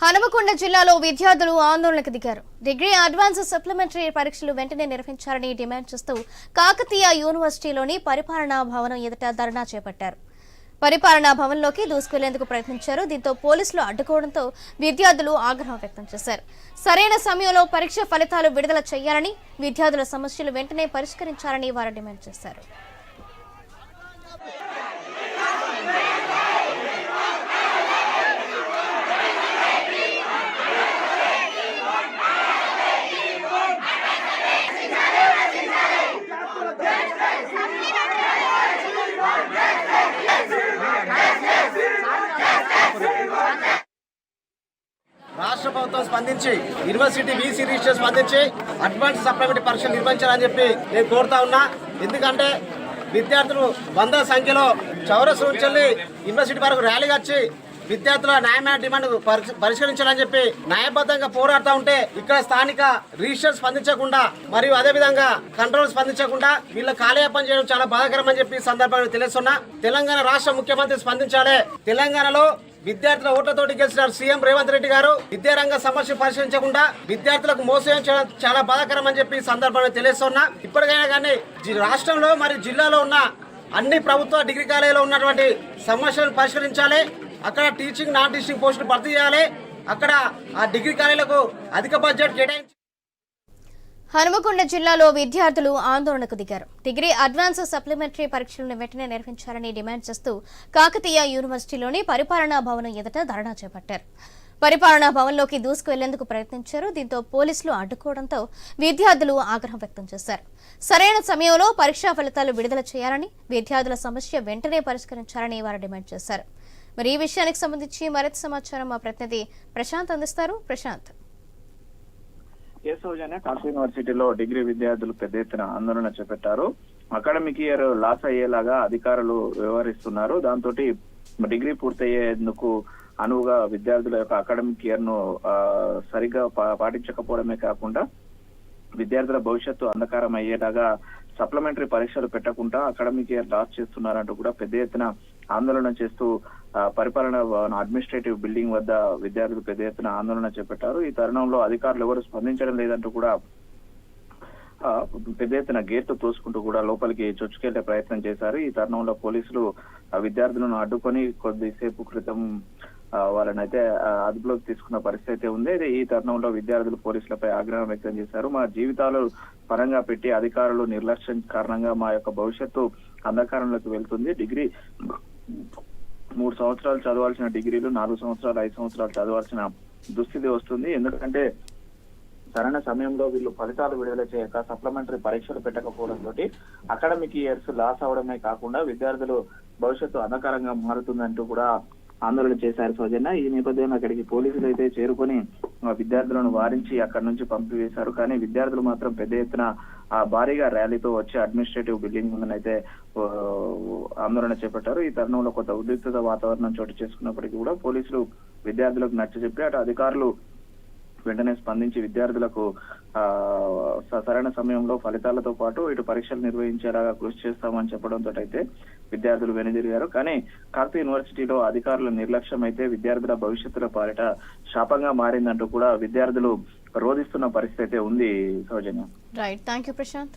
హనుమకొండ జిల్లాలో విద్యార్థులు ఆందోళనకు దిగారు. డిగ్రీ అడ్వాన్స్ సప్లిమెంటరీ పరీక్షలు వెంటనే నిర్వహించాలని డిమాండ్ చేస్తూ కాకతీయ యూనివర్సిటీలోని పరిపాలనా భవనం ఎదుట ధర్నా చేపట్టారు. పరిపాలనా భవన్లోకి దూసుకెళ్ళేందుకు ప్రయత్నించారు. దీంతో పోలీసులు అడ్డుకోవడంతో విద్యార్థులు ఆగ్రహం వ్యక్తం చేశారు. సరైన సమయంలో పరీక్ష ఫలితాలు విడుదల చేయాలని విద్యార్థుల సమస్యలు వెంటనే పరిష్కరించాలని వారు డిమాండ్ చేశారు. ప్రభుత్వం స్పందించి యూనివర్సిటీ వీసీ రిజిస్టర్ స్పందించి అడ్వాన్స్ సప్లిమెంటరీ పరీక్షలు నిర్వహించాలని చెప్పి నేను కోరుతా ఉన్నా. ఎందుకంటే విద్యార్థులు వందల సంఖ్యలో చౌరస్ నుంచి యూనివర్సిటీ వరకు ర్యాలీగా వచ్చి విద్యార్థుల న్యాయమైన డిమాండ్ పరిష్కరించాలని చెప్పి న్యాయబద్ధంగా పోరాడుతూ ఉంటే ఇక్కడ స్థానిక రిజిస్టర్ స్పందించకుండా మరియు అదేవిధంగా కంట్రోల్ స్పందించకుండా వీళ్ళ కాలయాపన చేయడం చాలా బాధాకరం అని చెప్పి ఈ సందర్భంగా తెలుస్తున్నా తెలంగాణ రాష్ట్ర ముఖ్యమంత్రి స్పందించాలి. తెలంగాణలో విద్యార్థుల ఓట్లతోటి గెలిచినారు సీఎం రేవంత్ రెడ్డి గారు. విద్యారంగ సమస్య పరిశీలించకుండా విద్యార్థులకు మోసం చేయడం చాలా బాధాకరం అని చెప్పి సందర్భంగా తెలియస్తున్నా ఇప్పటికైనా కానీ రాష్ట్రంలో మరియు జిల్లాలో ఉన్న అన్ని ప్రభుత్వ డిగ్రీ కాలేజీలో ఉన్నటువంటి సమస్యలను పరిష్కరించాలి. అక్కడ టీచింగ్ నాన్ టీచింగ్ పోస్టులు భర్తీ చేయాలి. అక్కడ ఆ డిగ్రీ కాలేజీలకు అధిక బడ్జెట్ కేటాయించి హనుమకొండ జిల్లాలో విద్యార్థులు ఆందోళనకు దిగారు. డిగ్రీ అడ్వాన్స్ సప్లిమెంటరీ పరీక్షలను వెంటనే నిర్వహించాలని డిమాండ్ చేస్తూ కాకతీయ యూనివర్సిటీలోని పరిపాలనా భవనం ఎదుట ధర్నా చేపట్టారు. పరిపాలనా భవన్లోకి దూసుకువెళ్ళేందుకు ప్రయత్నించారు. దీంతో పోలీసులు అడ్డుకోవడంతో విద్యార్థులు ఆగ్రహం వ్యక్తం చేశారు. సరైన సమయంలో పరీక్షా ఫలితాలు విడుదల చేయాలని విద్యార్థుల సమస్య వెంటనే పరిష్కరించాలని వారు డిమాండ్ చేశారు. మరి ఈ విషయానికి సంబంధించి మరింత సమాచారం మా ప్రతినిధి ప్రశాంత్ అందిస్తారు. ప్రశాంత్. ఏ సౌజన్య కాశీ యూనివర్సిటీలో డిగ్రీ విద్యార్థులు పెద్ద ఎత్తున ఆందోళన చేపట్టారు. అకాడమిక్ ఇయర్ లాస్ అయ్యేలాగా అధికారులు వ్యవహరిస్తున్నారు. దాంతో డిగ్రీ పూర్తయ్యేందుకు అనువుగా విద్యార్థుల యొక్క అకాడమిక్ ఇయర్ను ఆ, సరిగ్గా పా- పాటించకపోవడమే కాకుండా విద్యార్థుల భవిష్యత్తు అంధకారం అయ్యేలాగా సప్లిమెంటరీ పరీక్షలు పెట్టకుండా అకాడమిక్ ఇయర్ లాస్ చేస్తున్నారంటూ కూడా పెద్ద ఎత్తున ఆందోళన చేస్తూ పరిపాలన భవన్ అడ్మినిస్ట్రేటివ్ బిల్డింగ్ వద్ద విద్యార్థులు పెద్ద ఎత్తున ఆందోళన చేపట్టారు. ఈ తరుణంలో అధికారులు ఎవరు స్పందించడం లేదంటూ కూడా పెద్ద ఎత్తున గేట్లు తోసుకుంటూ కూడా లోపలికి చొచ్చుకెళ్ళే ప్రయత్నం చేశారు. ఈ తరుణంలో పోలీసులు విద్యార్థులను అడ్డుకొని కొద్దిసేపు క్రితం వాళ్ళని వాళ్ళనైతే అదుపులోకి తీసుకున్న పరిస్థితి అయితే ఉంది. అయితే ఈ తరుణంలో విద్యార్థులు పోలీసులపై ఆగ్రహం వ్యక్తం చేశారు. మా జీవితాలు పరంగా పెట్టి అధికారులు నిర్లక్ష్యం కారణంగా మా యొక్క భవిష్యత్తు అంధకారంలోకి వెళ్తుంది. డిగ్రీ మూడు సంవత్సరాలు చదవాల్సిన డిగ్రీలు నాలుగు సంవత్సరాలు ఐదు సంవత్సరాలు చదవాల్సిన దుస్థితి వస్తుంది. ఎందుకంటే సరైన సమయంలో వీళ్ళు ఫలితాలు విడుదల చేయక సప్లిమెంటరీ పరీక్షలు పెట్టకపోవడం తోటి అకాడమిక్ ఇయర్స్ లాస్ అవడమే కాకుండా విద్యార్థులు భవిష్యత్తు అంధకారంగా మారుతుందంటూ కూడా ఆందోళన చేశారు సౌజన్య. ఈ నేపథ్యంలో అక్కడికి పోలీసులు అయితే చేరుకొని విద్యార్థులను వారించి అక్కడి నుంచి పంపివేశారు. కానీ విద్యార్థులు మాత్రం పెద్ద ఎత్తున ఆ భారీగా ర్యాలీతో వచ్చి అడ్మినిస్ట్రేటివ్ బిల్డింగ్ ముందనైతే ఆందోళన చేపట్టారు. ఈ తరుణంలో కొంత ఉద్రిక్తత వాతావరణం చోటు చేసుకున్నప్పటికీ కూడా పోలీసులు విద్యార్థులకు నచ్చజెప్పి అటు అధికారులు వెంటనే స్పందించి విద్యార్థులకు ఆ సరైన సమయంలో ఫలితాలతో పాటు ఇటు పరీక్షలు నిర్వహించేలాగా కృషి చేస్తామని చెప్పడంతో అయితే విద్యార్థులు వెనుదిరిగారు. కానీ కాకతీయ యూనివర్సిటీలో అధికారుల నిర్లక్ష్యం అయితే విద్యార్థుల భవిష్యత్తుల పాలిట శాపంగా మారిందంటూ కూడా విద్యార్థులు రోధిస్తున్న పరిస్థితి అయితే ఉంది సౌజన్యం. Right thank you Prashant